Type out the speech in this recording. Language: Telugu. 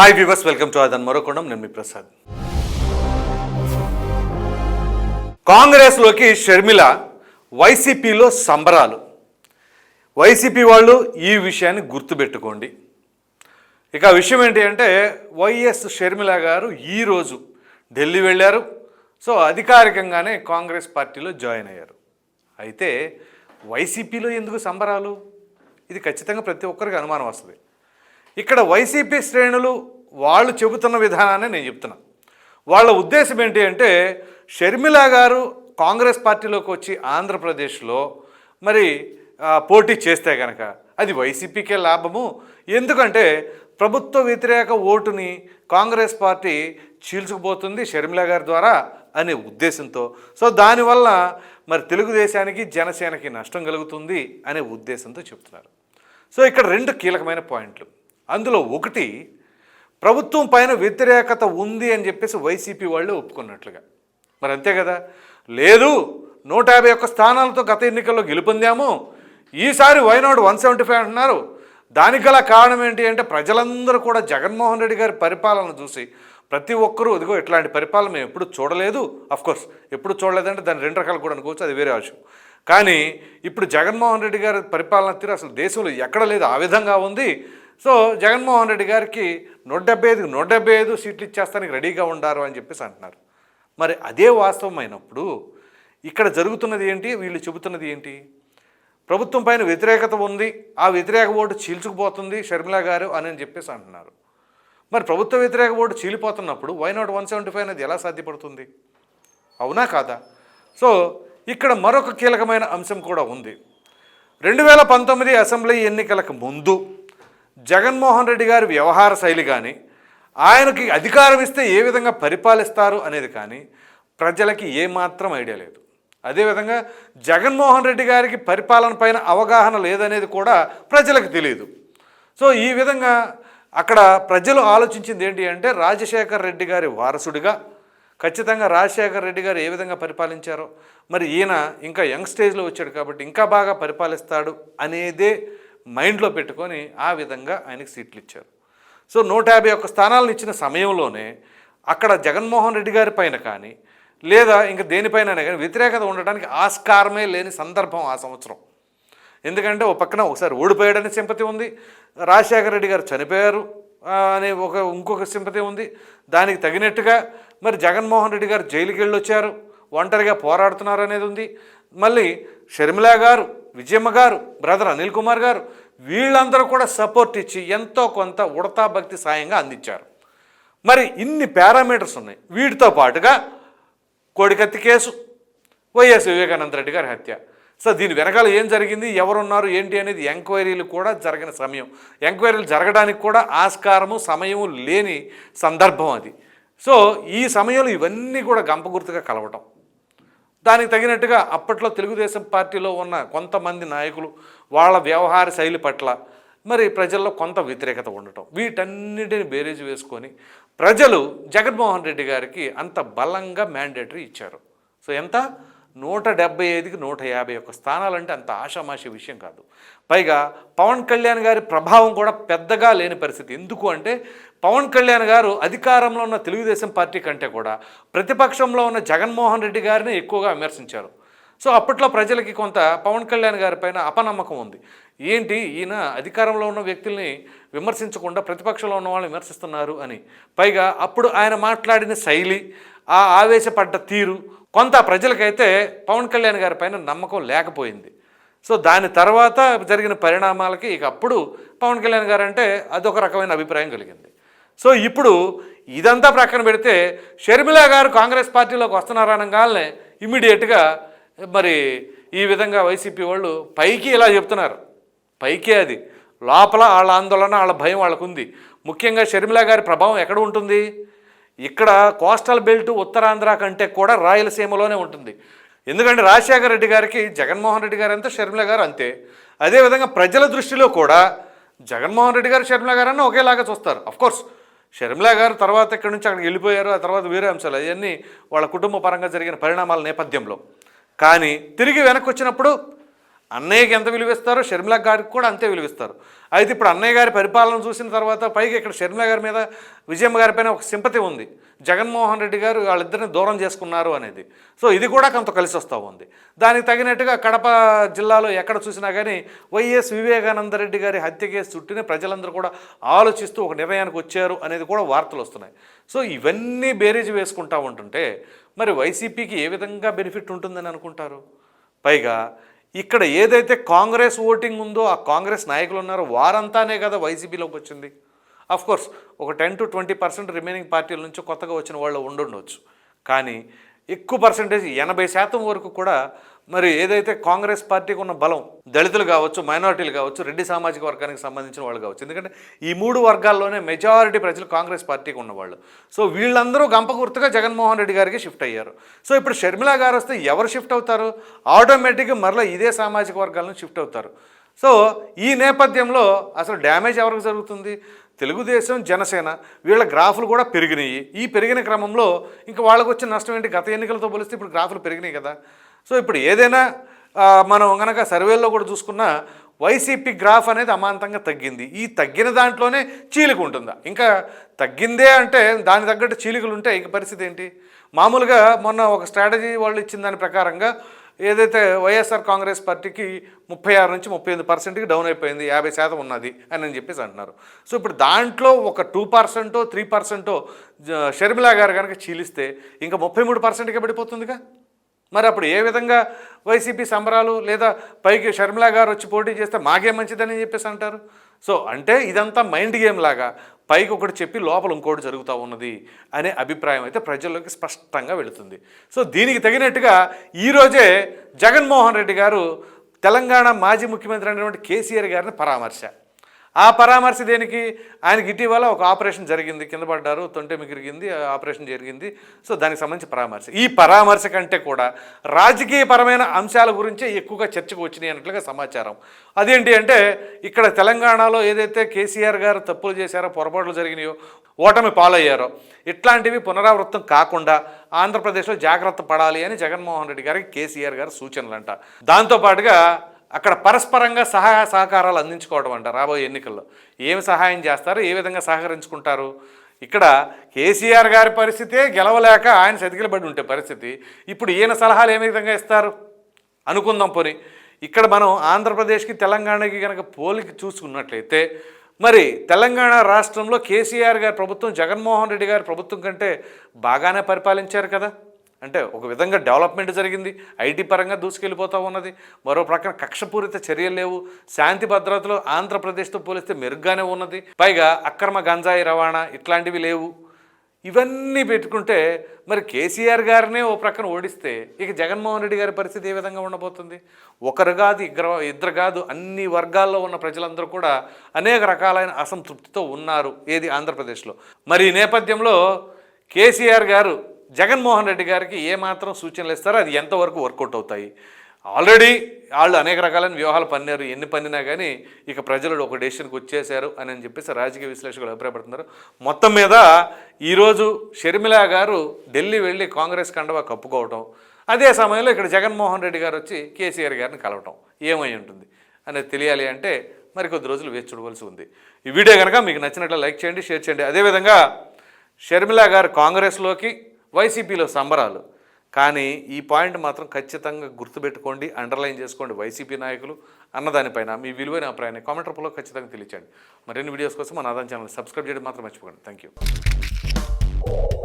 హాయ్ వ్యూవర్స్ వెల్కమ్ టు అదన్ మరొకొండం నేను మీ ప్రసాద్ కాంగ్రెస్లోకి షర్మిల వైసీపీలో సంబరాలు వైసీపీ వాళ్ళు ఈ విషయాన్ని గుర్తుపెట్టుకోండి ఇక ఆ విషయం ఏంటి అంటే వైఎస్ షర్మిల గారు ఈరోజు ఢిల్లీ వెళ్ళారు సో అధికారికంగానే కాంగ్రెస్ పార్టీలో జాయిన్ అయ్యారు అయితే వైసీపీలో ఎందుకు సంబరాలు ఇది ఖచ్చితంగా ప్రతి ఒక్కరికి అనుమానం వస్తుంది ఇక్కడ వైసీపీ శ్రేణులు వాళ్ళు చెబుతున్న విధానాన్ని నేను చెప్తున్నా. వాళ్ళ ఉద్దేశం ఏంటి అంటే షర్మిల గారు కాంగ్రెస్ పార్టీలోకి వచ్చి ఆంధ్రప్రదేశ్లో మరి పోటీ చేస్తే కనుక అది వైసీపీకే లాభము. ఎందుకంటే ప్రభుత్వ వ్యతిరేక ఓటుని కాంగ్రెస్ పార్టీ చీల్చుకుపోతుంది షర్మిల గారి ద్వారా అనే ఉద్దేశంతో. సో దానివల్ల మరి తెలుగుదేశానికి జనసేనకి నష్టం కలుగుతుంది అనే ఉద్దేశంతో చెప్తున్నారు. సో ఇక్కడ రెండు కీలకమైన పాయింట్లు. అందులో ఒకటి ప్రభుత్వం పైన వ్యతిరేకత ఉంది అని చెప్పేసి వైసీపీ వాళ్ళు ఒప్పుకున్నట్లుగా. మరి అంతే కదా? లేదు నూట యాభై ఒక్క స్థానాలతో గత ఎన్నికల్లో గెలుపొందాము. ఈసారి వైనాడు వన్ సెవెంటీ ఫైవ్ అంటున్నారు. దానికి గల కారణం ఏంటి అంటే ప్రజలందరూ కూడా జగన్మోహన్ రెడ్డి గారి పరిపాలన చూసి ప్రతి ఒక్కరూ ఇదిగో ఇట్లాంటి పరిపాలన మేము ఎప్పుడు చూడలేదు. అఫ్కోర్స్ ఎప్పుడు చూడలేదంటే దాని రెండు రకాలు కూడా అనుకోవచ్చు అది వేరే విషయం. కానీ ఇప్పుడు జగన్మోహన్ రెడ్డి గారి పరిపాలన తీరు అసలు దేశంలో ఎక్కడ లేదు ఆ విధంగా ఉంది. సో జగన్మోహన్ రెడ్డి గారికి నూట డెబ్బై ఐదుకి నూట డెబ్బై ఐదు సీట్లు ఇచ్చేస్తానికి రెడీగా ఉండారు అని చెప్పేసి అంటున్నారు. మరి అదే వాస్తవమైనప్పుడు ఇక్కడ జరుగుతున్నది ఏంటి? వీళ్ళు చెబుతున్నది ఏంటి? ప్రభుత్వం పైన వ్యతిరేకత ఉంది. ఆ వ్యతిరేక ఓటు చీల్చుకుపోతుంది షర్మిల గారు అని చెప్పేసి అంటున్నారు. మరి ప్రభుత్వ వ్యతిరేక vote చీలిపోతున్నప్పుడు why not one seventy five అనేది ఎలా సాధ్యపడుతుంది? అవునా కాదా? సో ఇక్కడ మరొక కీలకమైన అంశం కూడా ఉంది. రెండు వేల పంతొమ్మిది అసెంబ్లీ ఎన్నికలకు ముందు జగన్మోహన్ రెడ్డి గారి వ్యవహార శైలి కానీ ఆయనకి అధికారం ఇస్తే ఏ విధంగా పరిపాలిస్తారు అనేది కానీ ప్రజలకి ఏమాత్రం ఐడియా లేదు. అదేవిధంగా జగన్మోహన్ రెడ్డి గారికి పరిపాలన పైన అవగాహన లేదనేది కూడా ప్రజలకు తెలియదు సో ఈ విధంగా అక్కడ ప్రజలు ఆలోచించింది ఏంటి అంటే రాజశేఖర్ రెడ్డి గారి వారసుడిగా ఖచ్చితంగా రాజశేఖర్ రెడ్డి గారు ఏ విధంగా పరిపాలించారో మరి ఈయన ఇంకా యంగ్ స్టేజ్లో వచ్చాడు కాబట్టి ఇంకా బాగా పరిపాలిస్తాడు అనేదే మైండ్లో పెట్టుకొని ఆ విధంగా ఆయనకి సీట్లు ఇచ్చారు సో నూట యాభై ఒక్క స్థానాలను ఇచ్చిన సమయంలోనే అక్కడ జగన్మోహన్ రెడ్డి గారి పైన కానీ లేదా ఇంకా దేనిపైన కానీ వ్యతిరేకత ఉండడానికి ఆస్కారమే లేని సందర్భం ఆ సంవత్సరం. ఎందుకంటే ఒక పక్కన ఒకసారి ఓడిపోయాడనే సింపతి ఉంది రాజశేఖర రెడ్డి గారు చనిపోయారు అనే ఒక ఇంకొక సింపతి ఉంది. దానికి తగినట్టుగా మరి జగన్మోహన్ రెడ్డి గారు జైలుకి వెళ్ళొచ్చారు ఒంటరిగా పోరాడుతున్నారు అనేది ఉంది. మళ్ళీ షర్మిల గారు విజయమ్మ గారు బ్రదర్ అనిల్ కుమార్ గారు వీళ్ళందరూ కూడా సపోర్ట్ ఇచ్చి ఎంతో కొంత ఉడతా భక్తి సాయంగా అందించారు. మరి ఇన్ని పారామీటర్స్ ఉన్నాయి. వీటితో పాటుగా కోడికత్తి కేసు వైఎస్ వివేకానంద రెడ్డి గారి హత్య. సో దీని వెనకాల ఏం జరిగింది ఎవరున్నారు ఏంటి అనేది ఎంక్వైరీలు కూడా జరిగిన సమయం. ఎంక్వైరీలు జరగడానికి కూడా ఆస్కారము సమయము లేని సందర్భం అది. సో ఈ సమయంలో ఇవన్నీ కూడా గంపగుర్తుగా కలవటం. దానికి తగినట్టుగా అప్పట్లో తెలుగుదేశం పార్టీలో ఉన్న కొంతమంది నాయకులు వాళ్ళ వ్యవహార శైలి పట్ల మరి ప్రజల్లో కొంత వ్యతిరేకత ఉండటం. వీటన్నిటిని బేరేజ్ వేసుకొని ప్రజలు జగన్మోహన్ రెడ్డి గారికి అంత బలంగా మ్యాండేటరీ ఇచ్చారు. సో ఎంత? నూట డెబ్బై ఐదుకి నూట యాభై ఒక్క స్థానాలంటే అంత ఆషామాషి విషయం కాదు. పైగా పవన్ కళ్యాణ్ గారి ప్రభావం కూడా పెద్దగా లేని పరిస్థితి. ఎందుకు అంటే పవన్ కళ్యాణ్ గారు అధికారంలో ఉన్న తెలుగుదేశం పార్టీ కంటే కూడా ప్రతిపక్షంలో ఉన్న జగన్మోహన్ రెడ్డి గారిని ఎక్కువగా విమర్శించారు. సో అప్పట్లో ప్రజలకి కొంత పవన్ కళ్యాణ్ గారి పైన అపనమ్మకం ఉంది. ఏంటి? ఈయన అధికారంలో ఉన్న వ్యక్తుల్ని విమర్శించకుండా ప్రతిపక్షంలో ఉన్న వాళ్ళని విమర్శిస్తున్నారు అని. పైగా అప్పుడు ఆయన మాట్లాడిన శైలి ఆ ఆవేశపడ్డ తీరు కొంత ప్రజలకైతే పవన్ కళ్యాణ్ గారి పైన నమ్మకం లేకపోయింది. సో దాని తర్వాత జరిగిన పరిణామాలకి ఇక అప్పుడు పవన్ కళ్యాణ్ గారు అంటే అదొక రకమైన అభిప్రాయం కలిగింది. సో ఇప్పుడు ఇదంతా ప్రక్కన పెడితే షర్మిల గారు కాంగ్రెస్ పార్టీలోకి వస్తున్నారనగానే ఇమ్మీడియట్గా మరి ఈ విధంగా వైసీపీ వాళ్ళు పైకి ఇలా చెప్తున్నారు. పైకే అది. లోపల వాళ్ళ ఆందోళన వాళ్ళ భయం వాళ్ళకుంది. ముఖ్యంగా షర్మిల గారి ప్రభావం ఎక్కడ ఉంటుంది? ఇక్కడ కోస్టల్ బెల్ట్ ఉత్తరాంధ్ర కంటే కూడా రాయలసీమలోనే ఉంటుంది. ఎందుకంటే రాజశేఖర రెడ్డి గారికి జగన్మోహన్ రెడ్డి గారు అంతే షర్మిల గారు అంతే. అదేవిధంగా ప్రజల దృష్టిలో కూడా జగన్మోహన్ రెడ్డి గారు షర్మిల గారు అన్న ఒకేలాగా చూస్తారు. అఫ్కోర్స్ షర్మిల గారు తర్వాత ఇక్కడి నుంచి అక్కడికి వెళ్ళిపోయారు ఆ తర్వాత వేరే అంశాలు అవన్నీ వాళ్ళ కుటుంబ పరంగా జరిగిన పరిణామాల నేపథ్యంలో. కానీ తిరిగి వెనక్కి వచ్చినప్పుడు అన్నయ్యకి ఎంత విలువిస్తారో షర్మిల గారికి కూడా అంతే విలువిస్తారు. అయితే ఇప్పుడు అన్నయ్య గారి పరిపాలన చూసిన తర్వాత పైగా ఇక్కడ షర్మిల గారి మీద విజయమ్మ గారి పైన ఒక సింపతి ఉంది. జగన్మోహన్ రెడ్డి గారు వాళ్ళిద్దరిని దూరం చేసుకున్నారు అనేది. సో ఇది కూడా కొంత కలిసి వస్తూ ఉంది. దానికి తగినట్టుగా కడప జిల్లాలో ఎక్కడ చూసినా కానీ వైఎస్ వివేకానంద రెడ్డి గారి హత్య కేసు చుట్టూనే ప్రజలందరూ కూడా ఆలోచిస్తూ ఒక నిర్ణయానికి వచ్చారు అనేది కూడా వార్తలు వస్తున్నాయి. సో ఇవన్నీ బేరీజ్ వేసుకుంటా ఉంటుంటే మరి వైసీపీకి ఏ విధంగా బెనిఫిట్ ఉంటుందని అనుకుంటారు? పైగా ఇక్కడ ఏదైతే కాంగ్రెస్ ఓటింగ్ ఉందో ఆ కాంగ్రెస్ నాయకులు ఉన్నారో వారంతానే కదా వైసీపీలోకి వచ్చింది. అఫ్ కోర్స్ ఒక ten to twenty percent remaining పార్టీల నుంచి కొత్తగా వచ్చిన వాళ్ళు ఉండుండొచ్చు. కానీ ఎక్కువ పర్సంటేజ్ ఎనభై శాతం వరకు కూడా మరి ఏదైతే కాంగ్రెస్ పార్టీకి ఉన్న బలం దళితులు కావచ్చు మైనారిటీలు కావచ్చు రెడ్డి సామాజిక వర్గానికి సంబంధించిన వాళ్ళు కావచ్చు ఎందుకంటే ఈ మూడు వర్గాల్లోనే మెజారిటీ ప్రజలు కాంగ్రెస్ పార్టీకి ఉన్నవాళ్ళు. సో వీళ్ళందరూ గంప గుర్తుగా జగన్మోహన్ రెడ్డి గారికి షిఫ్ట్ అయ్యారు. సో ఇప్పుడు షర్మిల గారు వస్తే ఎవరు షిఫ్ట్ అవుతారు? ఆటోమేటిక్గా మరలా ఇదే సామాజిక వర్గాలను షిఫ్ట్ అవుతారు. సో ఈ నేపథ్యంలో అసలు డ్యామేజ్ ఎవరికి జరుగుతుంది? తెలుగుదేశం జనసేన వీళ్ళ గ్రాఫులు కూడా పెరిగినాయి. ఈ పెరిగిన క్రమంలో ఇంకా వాళ్ళకు వచ్చిన నష్టం ఏంటి? గత ఎన్నికలతో పోలిస్తే ఇప్పుడు గ్రాఫులు పెరిగినాయి కదా. సో ఇప్పుడు ఏదైనా మనం కనుక సర్వేల్లో కూడా చూసుకున్నా వైసీపీ గ్రాఫ్ అనేది అమాంతంగా తగ్గింది. ఈ తగ్గిన దాంట్లోనే చీలిక ఉంటుందా? ఇంకా తగ్గిందే అంటే దాని తగ్గట్టు చీలికలు ఉంటే ఇక పరిస్థితి ఏంటి? మామూలుగా మొన్న ఒక స్ట్రాటజీ వాళ్ళు ఇచ్చిన దాని ప్రకారంగా ఏదైతే వైఎస్ఆర్ కాంగ్రెస్ పార్టీకి ముప్పై ఆరు నుంచి ముప్పై ఎనిమిది పర్సెంట్కి డౌన్ అయిపోయింది యాభై శాతం ఉన్నది అని అని చెప్పేసి అంటున్నారు. సో ఇప్పుడు దాంట్లో ఒక టూ పర్సెంటో త్రీ పర్సెంటో షర్మిలా గారు కనుక చీలిస్తే ఇంకా ముప్పై మూడు పర్సెంట్కే పడిపోతుందిగా? మరి అప్పుడు ఏ విధంగా వైసీపీ సంబరాలు లేదా పైకి షర్మిలా గారు వచ్చి పోటీ చేస్తే మాకే మంచిదని చెప్పేసి అంటారు? సో అంటే ఇదంతా మైండ్ గేమ్ లాగా పైకి ఒకటి చెప్పి లోపల ఇంకోటి జరుగుతూ ఉన్నది అనే అభిప్రాయం అయితే ప్రజల్లోకి స్పష్టంగా వెళుతుంది. సో దీనికి తగినట్టుగా ఈరోజే జగన్మోహన్ రెడ్డి గారు తెలంగాణ మాజీ ముఖ్యమంత్రి అయినటువంటి కేసీఆర్ గారిని పరామర్శ ఆ పరామర్శ దేనికి? ఆయనకి ఇటీవల ఒక ఆపరేషన్ జరిగింది. కింద పడ్డారు తొంటె మిగిరిగింది ఆపరేషన్ జరిగింది. సో దానికి సంబంధించి పరామర్శ. ఈ పరామర్శ కంటే కూడా రాజకీయపరమైన అంశాల గురించే ఎక్కువగా చర్చకు వచ్చినాయి అన్నట్లుగా సమాచారం. అదేంటి అంటే ఇక్కడ తెలంగాణలో ఏదైతే కేసీఆర్ గారు తప్పులు చేశారో పొరపాట్లు జరిగినాయో ఓటమి పాలయ్యారో ఇట్లాంటివి పునరావృతం కాకుండా ఆంధ్రప్రదేశ్లో జాగ్రత్త పడాలి అని జగన్మోహన్ రెడ్డి గారికి కేసీఆర్ గారు సూచనలంట. దాంతోపాటుగా అక్కడ పరస్పరంగా సహాయ సహకారాలు అందించుకోవడం అంట రాబోయే ఎన్నికల్లో. ఏమి సహాయం చేస్తారు? ఏ విధంగా సహకరించుకుంటారు? ఇక్కడ కేసీఆర్ గారి పరిస్థితే గెలవలేక ఆయన సతికిలబడి ఉంటే పరిస్థితి. ఇప్పుడు ఈయన సలహాలు ఏ విధంగా ఇస్తారు? అనుకుందాం పోని. ఇక్కడ మనం ఆంధ్రప్రదేశ్కి తెలంగాణకి కనుక పోలికి చూసుకున్నట్లయితే మరి తెలంగాణ రాష్ట్రంలో కేసీఆర్ గారి ప్రభుత్వం జగన్మోహన్ రెడ్డి గారి ప్రభుత్వం కంటే బాగానే పరిపాలించారు కదా? అంటే ఒక విధంగా డెవలప్మెంట్ జరిగింది. ఐటీ పరంగా దూసుకెళ్ళిపోతూ ఉన్నది. మరో ప్రక్కన కక్షపూరిత చర్యలు లేవు. శాంతి భద్రతలు ఆంధ్రప్రదేశ్తో పోలిస్తే మెరుగ్గానే ఉన్నది. పైగా అక్రమ గంజాయి రవాణా ఇట్లాంటివి లేవు. ఇవన్నీ పెట్టుకుంటే మరి కేసీఆర్ గారినే ఓ ప్రక్కన ఓడిస్తే ఇక జగన్మోహన్ రెడ్డి గారి పరిస్థితి ఏ విధంగా ఉండబోతుంది? ఒకరు కాదు ఇద్దరు ఇద్దరు కాదు అన్ని వర్గాల్లో ఉన్న ప్రజలందరూ కూడా అనేక రకాలైన అసంతృప్తితో ఉన్నారు. ఏది ఆంధ్రప్రదేశ్లో? మరి ఈ నేపథ్యంలో కేసీఆర్ గారు జగన్మోహన్ రెడ్డి గారికి ఏమాత్రం సూచనలు ఇస్తారో అది ఎంతవరకు వర్కౌట్ అవుతాయి? ఆల్రెడీ వాళ్ళు అనేక రకాలైన వ్యూహాలు పన్నారు. ఎన్ని పన్నినా కానీ ఇక ప్రజలు ఒక డెసిషన్కి వచ్చేశారు అని అని చెప్పేసి రాజకీయ విశ్లేషకులు అభిప్రాయపడుతున్నారు. మొత్తం మీద ఈరోజు షర్మిలా గారు ఢిల్లీ వెళ్ళి కాంగ్రెస్ కండవా కప్పుకోవటం అదే సమయంలో ఇక్కడ జగన్మోహన్ రెడ్డి గారు వచ్చి కేసీఆర్ గారిని కలవటం ఏమై ఉంటుంది అనేది తెలియాలి అంటే మరికొద్ది రోజులు వేచి చూడవలసి ఉంది. ఈ వీడియో కనుక మీకు నచ్చినట్లు లైక్ చేయండి షేర్ చేయండి. అదేవిధంగా షర్మిలా గారు కాంగ్రెస్లోకి వైసీపీలో సంబరాలు. కానీ ఈ పాయింట్ మాత్రం ఖచ్చితంగా గుర్తుపెట్టుకోండి అండర్లైన్ చేసుకోండి వైసీపీ నాయకులు అన్నదానిపైన మీ విలువైన అభిప్రాయాన్ని కామెంట్ రూపంలో ఖచ్చితంగా తెలియచండి మరిన్ని వీడియోస్ కోసం మన ఆదాయం ఛానల్ సబ్స్క్రైబ్ చేయడం మాత్రం మర్చిపోకండి. Thank you